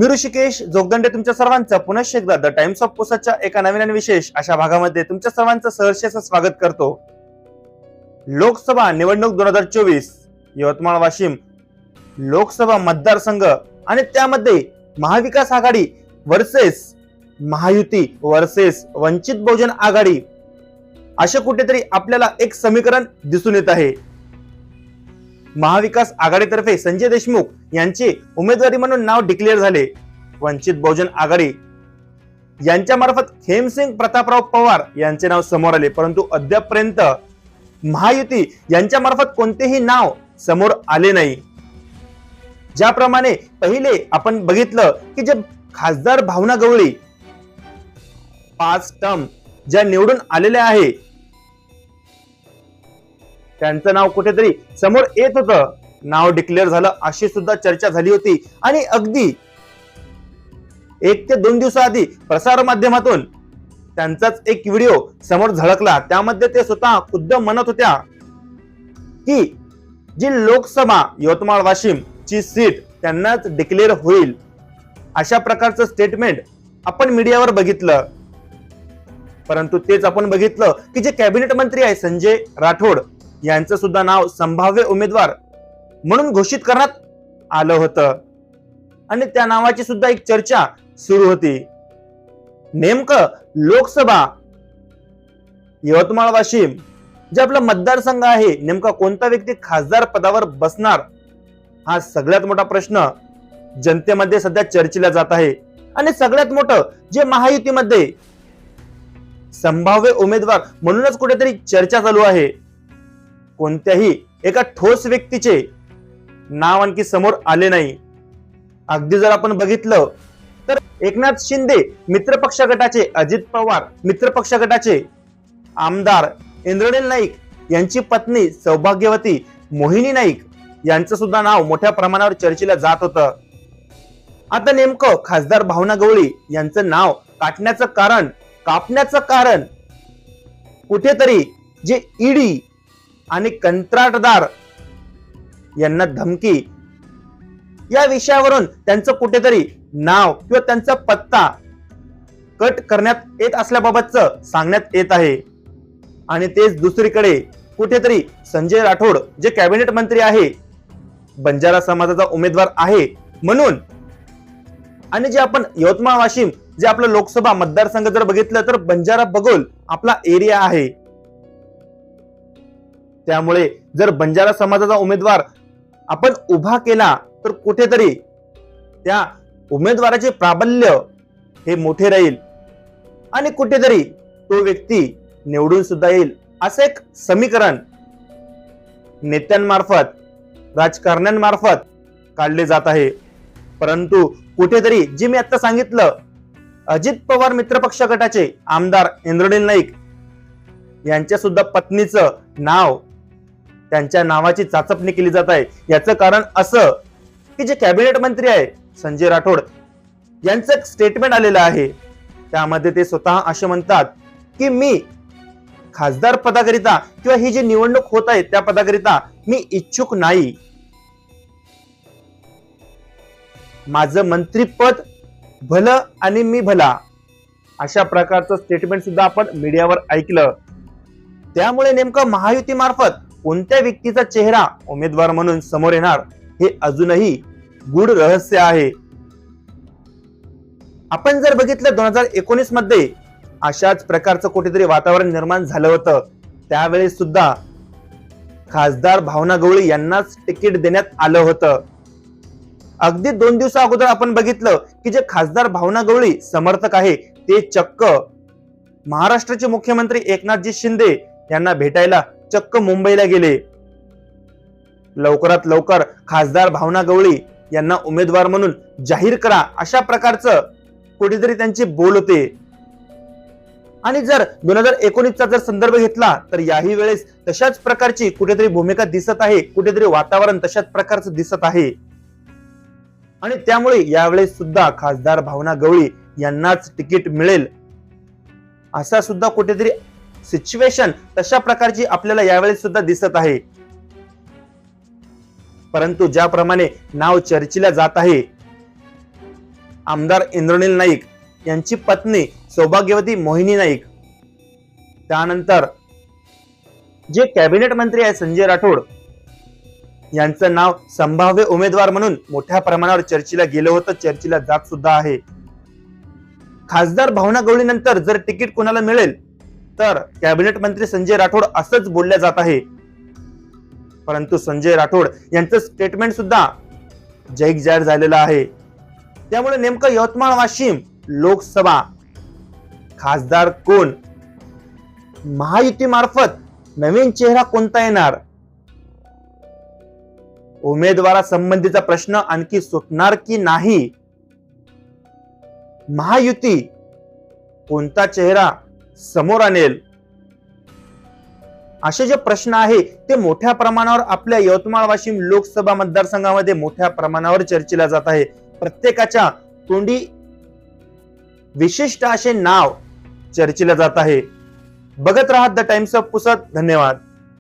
मी ऋषिकेश जोगदंडे तुमच्या सर्वांचं. पुनश्च एकदा द टाइम्स ऑफ पोसाच्या एका नवीन आणि विशेष अशा भागामध्ये तुमच्या सर्वांचं सहर्षेचं स्वागत करतो. लोकसभा निवडणूक दोन हजार चोवीस यवतमाळ वाशिम. लोकसभा मतदारसंघ आणि त्यामध्ये महाविकास आघाडी वर्सेस महायुती वर्सेस वंचित बहुजन आघाडी. असे कुठेतरी आपल्याला एक समीकरण दिसून येत आहे. महाविकास आघाडीतर्फे संजय देशमुख यांचे उमेदवारी म्हणून नाव डिक्लेअर झाले. वंचित बहुजन आघाडी. यांच्या मार्फत खेमसिंग प्रतापराव पवार यांचे नाव समोर आले. परंतु अद्यापपर्यंत महायुती यांच्या मार्फत कोणतेही नाव समोर आले नाही. ज्याप्रमाणे पहिले आपण बघितलं की जे खासदार भावना गवळी पाच टर्म ज्या निवडून आलेल्या आहे त्यांचं नाव कुठेतरी समोर येत होतं. नाव डिक्लेअर झालं अशी सुद्धा चर्चा झाली होती. आणि अगदी एक ते दोन दिवसाआधी प्रसार माध्यमातून त्यांचाच एक व्हिडिओ समोर झळकला. त्यामध्ये ते स्वतः खुद्द म्हणत होत्या की जी लोकसभा यवतमाळ वाशिम ची सीट त्यांनाच डिक्लेअर होईल. अशा प्रकारचं स्टेटमेंट आपण मीडियावर बघितलं. परंतु तेच आपण बघितलं की जे कॅबिनेट मंत्री आहे संजय राठोड यांचं सुद्धा नाव संभाव्य उमेदवार म्हणून घोषित करण्यात आलं होतं. आणि त्या नावाची सुद्धा एक चर्चा सुरू होती. नेमकं लोकसभा यवतमाळ वाशिम जे आपला मतदारसंघ आहे नेमका कोणता व्यक्ती खासदार पदावर बसणार? हा सगळ्यात मोठा प्रश्न जनतेमध्ये सध्या चर्चेला जात आहे. आणि सगळ्यात मोठं जे महायुतीमध्ये संभाव्य उमेदवार म्हणूनच कुठेतरी चर्चा चालू आहे. कोणत्याही एका ठोस व्यक्तीचे नाव आणखी समोर आले नाही. अगदी जर आपण बघितलं तर एकनाथ शिंदे मित्रपक्ष गटाचे अजित पवार मित्रपक्ष गटाचे आमदार इंद्रनील नाईक यांची पत्नी सौभाग्यवती मोहिनी नाईक यांचं सुद्धा नाव मोठ्या प्रमाणावर चर्चेला जात होतं. आता नेमकं खासदार भावना गवळी यांचं नाव काटण्याचं कारण कापण्याचं कारण कुठेतरी जे ईडी आणि कंत्राटदार यांना धमकी. या विषयावरून त्यांचं कुठेतरी नाव किंवा त्यांचा पत्ता कट करण्यात येत असल्याबाबतच सांगण्यात येत आहे. आणि तेच दुसरीकडे कुठेतरी संजय राठोड जे कॅबिनेट मंत्री आहे बंजारा समाजाचा उमेदवार आहे म्हणून. आणि जे आपण यवतमाळ वाशिम जे आपलं लोकसभा मतदारसंघ जर बघितलं तर बंजारा बगोल आपला एरिया आहे. त्यामुळे जर बंजारा समाजाचा उमेदवार आपण उभा केला तर कुठेतरी त्या उमेदवाराचे प्राबल्य हे मोठे राहील. आणि कुठेतरी तो व्यक्ती निवडून सुद्धा येईल. असं एक समीकरण नेत्यांमार्फत राजकारण्यांमार्फत काढले जात आहे. परंतु कुठेतरी जे मी आता सांगितलं अजित पवार मित्रपक्ष गटाचे आमदार इंद्रनील नाईक यांच्या सुद्धा पत्नीचं नाव त्यांच्या नावाची चाचपणी केली जात आहे. याचं कारण असं की जे कॅबिनेट मंत्री आहे संजय राठोड यांचं एक स्टेटमेंट आलेलं आहे. त्यामध्ये ते स्वतः असे म्हणतात की मी खासदार पदाकरिता किंवा ही जी निवडणूक होत आहे त्या पदाकरिता मी इच्छुक नाही. माझं मंत्रीपद भलं आणि मी भला अशा प्रकारचं स्टेटमेंट सुद्धा आपण मीडियावर ऐकलं. त्यामुळे नेमकं महायुती मार्फत कोणत्या व्यक्तीचा चेहरा उमेदवार म्हणून समोर येणार हे अजूनही गूढ रहस्य आहे. आपण जर बघितलं दोन हजार एकोणीसमध्ये अशाच प्रकारचं कुठेतरी वातावरण निर्माण झालं होतं. त्यावेळेस सुद्धा खासदार भावना गवळी यांनाच तिकीट देण्यात आलं होतं. अगदी दोन दिवसा अगोदर आपण बघितलं की जे खासदार भावना गवळी समर्थक आहे ते चक्क महाराष्ट्राचे मुख्यमंत्री एकनाथजी शिंदे यांना भेटायला चक्क मुंबईला गेले. लवकरात लवकर खासदार भावना गवळी यांना उमेदवार म्हणून जाहीर करा अशा प्रकारचं कुठेतरी त्यांचे बोल होते. आणि जर दोन हजार एकोणीसचा जर संदर्भ घेतला तर याही वेळेस तशाच प्रकारची कुठेतरी भूमिका दिसत आहे. कुठेतरी वातावरण तशाच प्रकारचं दिसत आहे. आणि त्यामुळे यावेळेस सुद्धा खासदार भावना गवळी यांनाच तिकीट मिळेल. असा सुद्धा कुठेतरी सिच्युएशन तशा प्रकारची आपल्याला यावेळी सुद्धा दिसत आहे. परंतु ज्याप्रमाणे नाव चर्चेला जात आहे आमदार इंद्रनील नाईक यांची पत्नी सौभाग्यवती मोहिनी नाईक. त्यानंतर जे कॅबिनेट मंत्री आहे संजय राठोड यांचं नाव संभाव्य उमेदवार म्हणून मोठ्या प्रमाणावर चर्चेला गेलं होतं चर्चेला जात सुद्धा आहे. खासदार भावना गवळी नंतर जर तिकीट कोणाला मिळेल तर कॅबिनेट मंत्री संजय राठोड असंच बोलल्या जात आहे. परंतु संजय राठोड यांचं स्टेटमेंट सुद्धा जैक जाहीर झालेलं आहे. त्यामुळे नेमकं यवतमाळ वाशिम लोकसभा खासदार कोण? महायुतीमार्फत नवीन चेहरा कोणता येणार? उमेदवारासंबंधीचा प्रश्न आणखी सुटणार की नाही? महायुती कोणता चेहरा समोर आणेल. असे जे प्रश्न आहे ते मोठ्या प्रमाणावर आपल्या यवतमाळ वाशिम लोकसभा मतदारसंघामध्ये मोठ्या प्रमाणावर चर्चेला जात आहे. प्रत्येकाच्या तोंडी विशिष्ट असे नाव चर्चेला जात आहे. बघत राहत द टाइम्स ऑफ पुसत धन्यवाद.